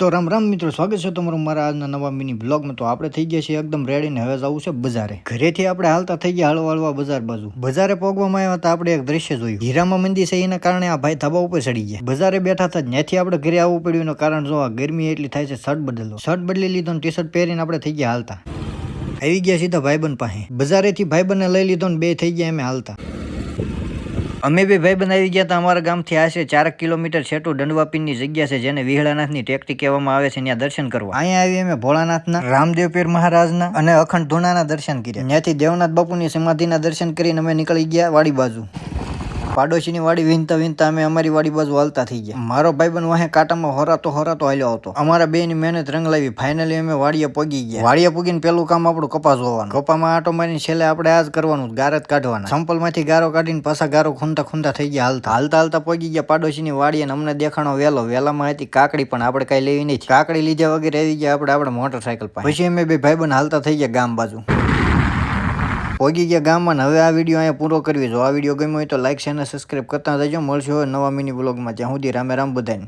તો રામ રામ મિત્રો, સ્વાગત છે તમારું મારા આજના નવા મિની બ્લોગમાં. તો આપણે થઈ ગયા છીએ એકદમ રેડી ને હવે જવું છે બજારે. ઘરેથી આપણે હાલતા થઈ ગયા હળવા હળવા બજાર બાજુ. બજારે પહોંચવામાં આવ્યા હતા આપણે એક દ્રશ્ય જોયું. હીરામાં મંદી છે એના કારણે આ ભાઈ ધાબા ઉપર ચડી ગયા. બજારે બેઠા હતા, ત્યાંથી આપણે ઘરે આવવું પડ્યું એનું કારણ જો આ ગરમી એટલી થાય છે, શર્ટ બદલો. શર્ટ બદલી લીધો ટી શર્ટ પહેરીને આપણે થઈ ગયા હાલતા. આવી ગયા સીધા ભાઈબંધ પાસે. બજારેથી ભાઈબંધને લઈ લીધો ને બે થઈ ગયા અમે હાલતા. અમે બી ભાઈ બનાવી ગયા હતા. અમારા ગામથી આશરે ચારક કિલોમીટર છેટું દંડવાપીરની જગ્યા છે, જેને વિહળાનાથની ટેકટી કહેવામાં આવે છે ત્યાં દર્શન કરવા. અહીંયા આવી અમે ભોળાનાથના, રામદેવ પીર મહારાજના અને અખંડ ધૂણાના દર્શન કર્યા. ત્યાંથી દેવનાથ બાપુની સમાધિના દર્શન કરીને અમે નીકળી ગયા વાડી બાજુ. પાડોશીની વાડી વીનતા વીનતા અમે અમારી વાડી બાજુ હાલતા થઈ ગયા. મારો ભાઈબંધ વાહે કાંટામાં હોરાતો હોરાતો હાલ્યો હતો અમારા બે ની મહેનત રંગ લાવી ફાઇનલી અમે વાડીએ પગી ગયા. વાડીએ પગીને પેલું કામ આપણું કપાસ હોવાનું કપામાં આટો મારીને છેલ્લે આપણે આ જ કરવાનું, ગારત કાઢવાના. સંપલમાંથી ગારો કાઢીને પાછા ગારો ખૂંટા ખૂંટા થઈ ગયા હાલતા. હાલતા હાલતા પગી ગયા પાડોશીની વાડી અને અમને દેખાણો વેલો વેલામાં હતી કાકડી પણ આપણે કઈ લેવી નહીં. કાકડી લીધા વગેરે આવી ગયા આપણે આપણે મોટરસાયકલ પાસે. પછી અમે બે ભાઈબંધ હાલતા થઈ ગયા ગામ બાજુ. પોગી ગયા ગામમાં હવે આ વીડિયો અહીંયા પૂરો કરવી. જો આ વીડિયો ગમ્યો હોય તો લાઇક છે અને સબસ્ક્રાઈબ કરતા જજો. મળશે હવે નવા મિની બ્લોગમાં જ્યાં સુધી રામે રામ બધાને.